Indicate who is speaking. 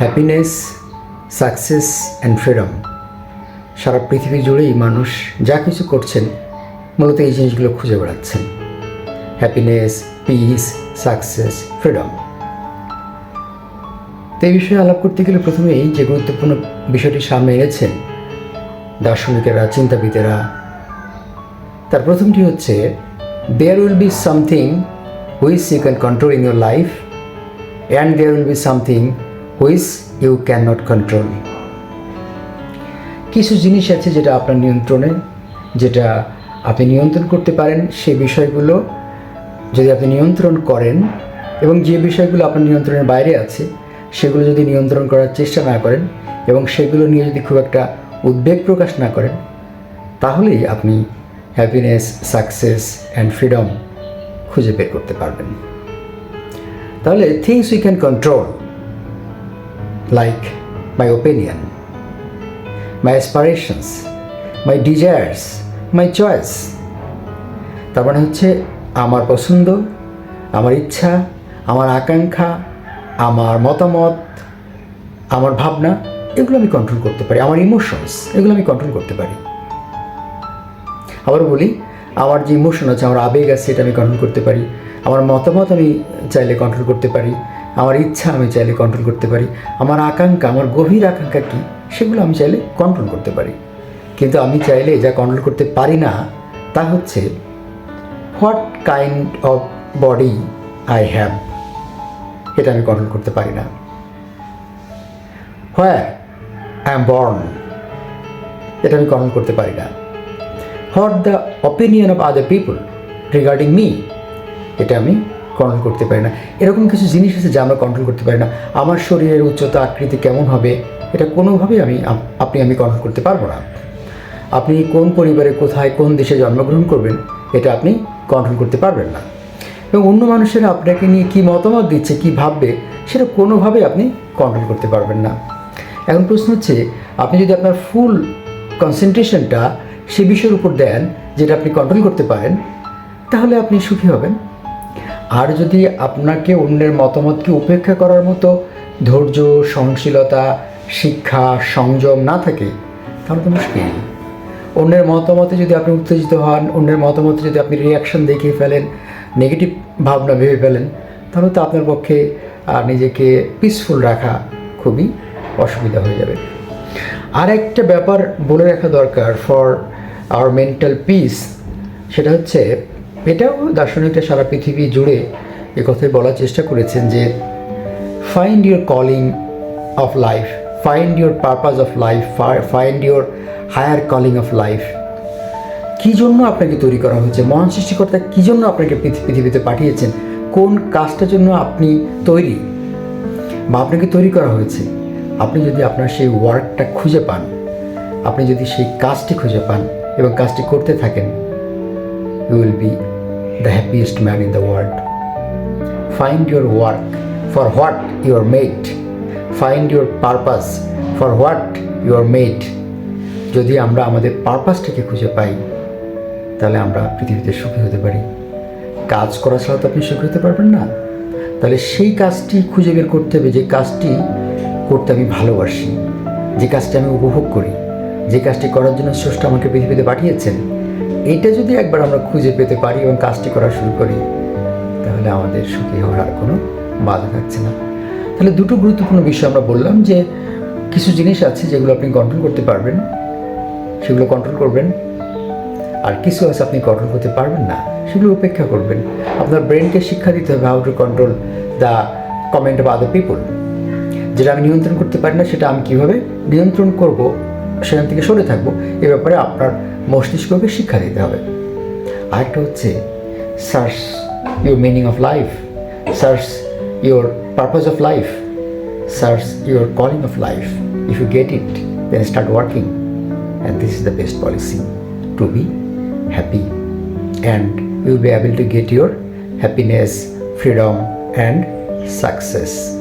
Speaker 1: Happiness success and freedom সারা পৃথিবী জুড়েই মানুষ যা কিছু করছেন, মূলত এই জিনিসগুলো খুঁজে বেড়াচ্ছেন। হ্যাপিনেস পিস সাকসেস ফ্রিডম তো এই বিষয়ে আলাপ করতে গেলে প্রথমেই যে গুরুত্বপূর্ণ বিষয়টি সামনে এনেছেন, দার্শনিকেরা, চিন্তাবিদেরা, তার প্রথমটি হচ্ছে there will be something which you can control in your life and there will be something which you can not control কিছু জিনিস আছে যেটা আপনার নিয়ন্ত্রণে, যেটা আপনি নিয়ন্ত্রণ করতে পারেন সেই বিষয়গুলো যদি আপনি নিয়ন্ত্রণ করেন এবং যে বিষয়গুলো আপনার নিয়ন্ত্রণের বাইরে আছে, সেগুলো যদি নিয়ন্ত্রণ করার চেষ্টা না করেন এবং সেগুলো নিয়ে যদি খুব একটা উদ্বেগ প্রকাশ না করেন, তাহলেই আপনি হ্যাপিনেস সাকসেস অ্যান্ড ফ্রিডম খুঁজে বের করতে পারবেন। তাহলে things we can control like my opinion my aspirations my desires my choice তার মানে হচ্ছে আমার পছন্দ, আমার ইচ্ছা, আমার আকাঙ্ক্ষা, আমার মতামত, আমার ভাবনা, এগুলো আমি কন্ট্রোল করতে পারি। আমার ইমোশনস এগুলো আমি কন্ট্রোল করতে পারি। আবার বলি, আমার যে ইমোশন আছে, আমার আবেগ আছে, এটা আমি কন্ট্রোল করতে পারি। আমার মতামত আমি চাইলে কন্ট্রোল করতে পারি। আমার ইচ্ছা আমি চাইলে কন্ট্রোল করতে পারি। আমার আকাঙ্ক্ষা, আমার গভীর আকাঙ্ক্ষা কী, সেগুলো আমি চাইলে কন্ট্রোল করতে পারি। কিন্তু আমি চাইলে যা কন্ট্রোল করতে পারি না, তা হচ্ছে what kind of body I have এটা আমি কন্ট্রোল করতে পারি না। হোয়ার আই এম বর্ন এটা আমি কন্ট্রোল করতে পারি না। What the opinion of other people regarding me এটা আমি কন্ট্রোল করতে পারি না। এরকম কিছু জিনিস আছে যা আমরা কন্ট্রোল করতে পারি না। আমার শরীরের উচ্চতা, আকৃতি কেমন হবে, এটা কোনোভাবেই আমি আপনি আমি কন্ট্রোল করতে পারব না। আপনি কোন পরিবারে কোথায়, কোন দেশে জন্মগ্রহণ করবেন, এটা আপনি কন্ট্রোল করতে পারবেন না। এবং অন্য মানুষেরা আপনাকে নিয়ে কী মতামত দিচ্ছে, কী ভাববে, সেটা কোনোভাবেই আপনি কন্ট্রোল করতে পারবেন না। এখন প্রশ্ন হচ্ছে, আপনি যদি আপনার ফুল কনসেন্ট্রেশনটা সে বিষয়ের উপর দেন, যেটা আপনি কন্ট্রোল করতে পারেন, তাহলে আপনি সুখী হবেন? আর যদি আপনাকে অন্যের মতামতকে উপেক্ষা করার মতো ধৈর্য, সহনশীলতা, শিক্ষা, সংযম না থাকে, তাহলে তো মুশকিল। অন্যের মতামতে যদি আপনি উত্তেজিত হন, অন্যের মতামতে যদি আপনি রিয়াকশন দেখিয়ে ফেলেন নেগেটিভ ভাবনা ভেবে ফেলেন, তাহলে তো আপনার পক্ষে নিজেকে পিসফুল রাখা খুবই অসুবিধা হয়ে যাবে। আর একটা ব্যাপার বলে রাখা দরকার ফর আওয়ার মেন্টাল পিস সেটা হচ্ছে এটাও দার্শনিকরা সারা পৃথিবী জুড়ে এ কথাই বলার চেষ্টা করেছেন যে find your calling of life find your purpose of life find your higher calling of life কী জন্য আপনাকে তৈরি করা হয়েছে? মহান সৃষ্টিকর্তা কী জন্য আপনাকে পৃথি- পৃথিবীতে পাঠিয়েছেন? কোন কাজটার জন্য আপনি তৈরি? বা আপনাকে তৈরি করা হয়েছে? আপনি যদি আপনার সেই ওয়ার্কটা খুঁজে পান, আপনি যদি সেই কাজটি খুঁজে পান এবং কাজটি করতে থাকেন you will be the happiest man in the world find your work for what you are made find your purpose for what you are made যদি আমরা আমাদের পারপাসটাকে খুঁজে পাই, তাহলে আমরা পৃথিবীতে সুখী হতে পারি। কাজ করা ছাড়া তো আপনি সুখী হতে পারবেন না। তাহলে সেই কাজটি খুঁজে বের করতে হবে, যে কাজটি করতে আমি ভালোবাসি। যে কাজটি আমি উপভোগ করি। যে কাজটি করার জন্য স্রষ্টা আমাকে পৃথিবীতে পাঠিয়েছেন এইটা যদি একবার আমরা খুঁজে পেতে পারি এবং কাজটি করা শুরু করি, তাহলে আমাদের সুখী হওয়ার আর কোনো বাধা থাকছে না। তাহলে দুটো গুরুত্বপূর্ণ বিষয় আমরা বললাম যে, কিছু জিনিস আছে যেগুলো আপনি কন্ট্রোল করতে পারবেন, সেগুলো কন্ট্রোল করবেন, আর কিছু আছে আপনি কন্ট্রোল করতে পারবেন না, সেগুলো উপেক্ষা করবেন। আপনার ব্রেনকে শিক্ষা দিতে হবে how to control the comment of other people যেটা আমি নিয়ন্ত্রণ করতে পারি না, সেটা আমি কীভাবে নিয়ন্ত্রণ করব সেখান থেকে সরে থাকব। এ ব্যাপারে আপনার মস্তিষ্ককে শিক্ষা দিতে হবে। আরেকটা হচ্ছে search your meaning of life search your purpose of life search your calling of life if you get it then start working and this is the best policy to be happy and you be be to get your happiness freedom and success.